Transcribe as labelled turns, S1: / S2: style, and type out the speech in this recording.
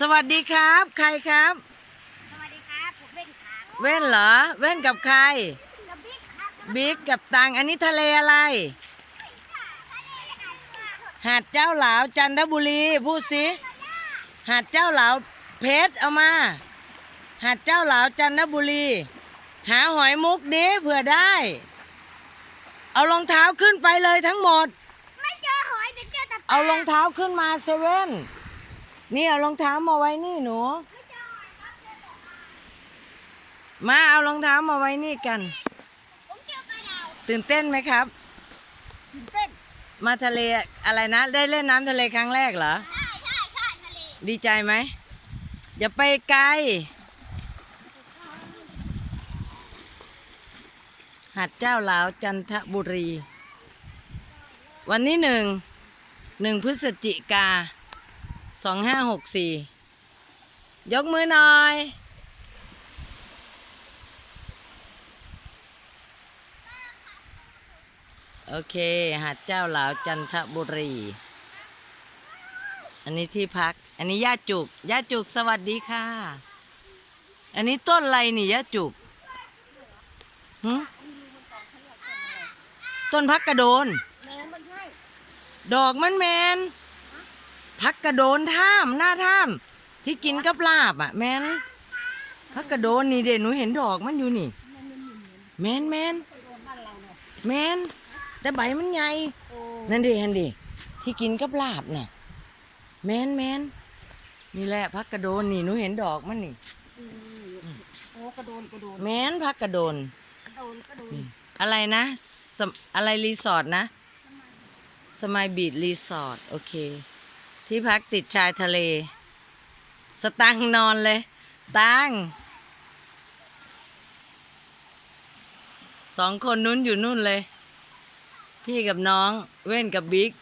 S1: สวัสดีครับ ใครครับ
S2: สวัสดีครับผมเป็นครับ
S1: เว้นเหรอ เว้นกับใคร
S2: กับบิ๊กครับ
S1: บิ๊กกับตัง อันนี้ทะเลอะไร หาดเจ้าหลาวจันทบุรี พูดสิหาดเจ้าหลาวเพชรเอามา หาดเจ้าหลาวจันทบุรี หาหอยมุกดิเผื่อได้ เอารองเท้าขึ้นไปเลยทั้งหมด
S2: ไม่เจอหอยจะเจอแต่ปลา
S1: เอารองเท้าขึ้นมาเซเว่น นี่เอารองเท้ามาไว้นี่หนู มาเอารองเท้ามาไว้นี่กัน
S2: ผมเจอปลาดาว
S1: ตื่นเต้นไหมครับ
S2: ตื่นเต้น
S1: มาทะเลอะไรนะ ได้เล่นน้ำทะเลครั้งแรกเหรอ
S2: ใช่ใช่ใช่ทะเล
S1: ดีใจไหม อย่าไปไกล หาดเจ้าหลาวจันทบุรี วันนี้หนึ่ง หนึ่งพฤศจิกา สองห้าหกสี่ยกมือหน่อย โอเค หาดเจ้าหลาวจันทบุรี อันนี้ที่พัก อันนี้ย่าจุกย่าจุกสวัสดีค่ะ อันนี้ต้นอะไรนี่ย่าจุกหึต้นพักกระโดน
S2: แมวมันใช่
S1: ดอกมันแมน พักกระโดนท่ามหน้าท่ามที่กินกับลาบอะ แมนพักกระโดนนี่เด่นหนูเห็นดอกมันอยู่นี่ แมนแมน
S2: โดนบ้านเราเนาะ
S1: แมนแต่ใบมันใหญ่
S2: โอ้
S1: นั่นดิฮันดิที่กินกับลาบน่ะ แมนแมนนี่แหละพักกระโดนนี่หนูเห็นดอกมันนี่
S2: โอ้กระโดนกระโดน
S1: แมนพักกระโดน
S2: กระโดนกระโดน
S1: อะไรนะสมอะไรรีสอร์ทนะสมายบีดรีสอร์ทโอเค ที่พักติดชายทะเล สตังนอนเลย ตังสองคนนู้นอยู่นู่นเลย พี่กับน้องเว้นกับบิ๊ก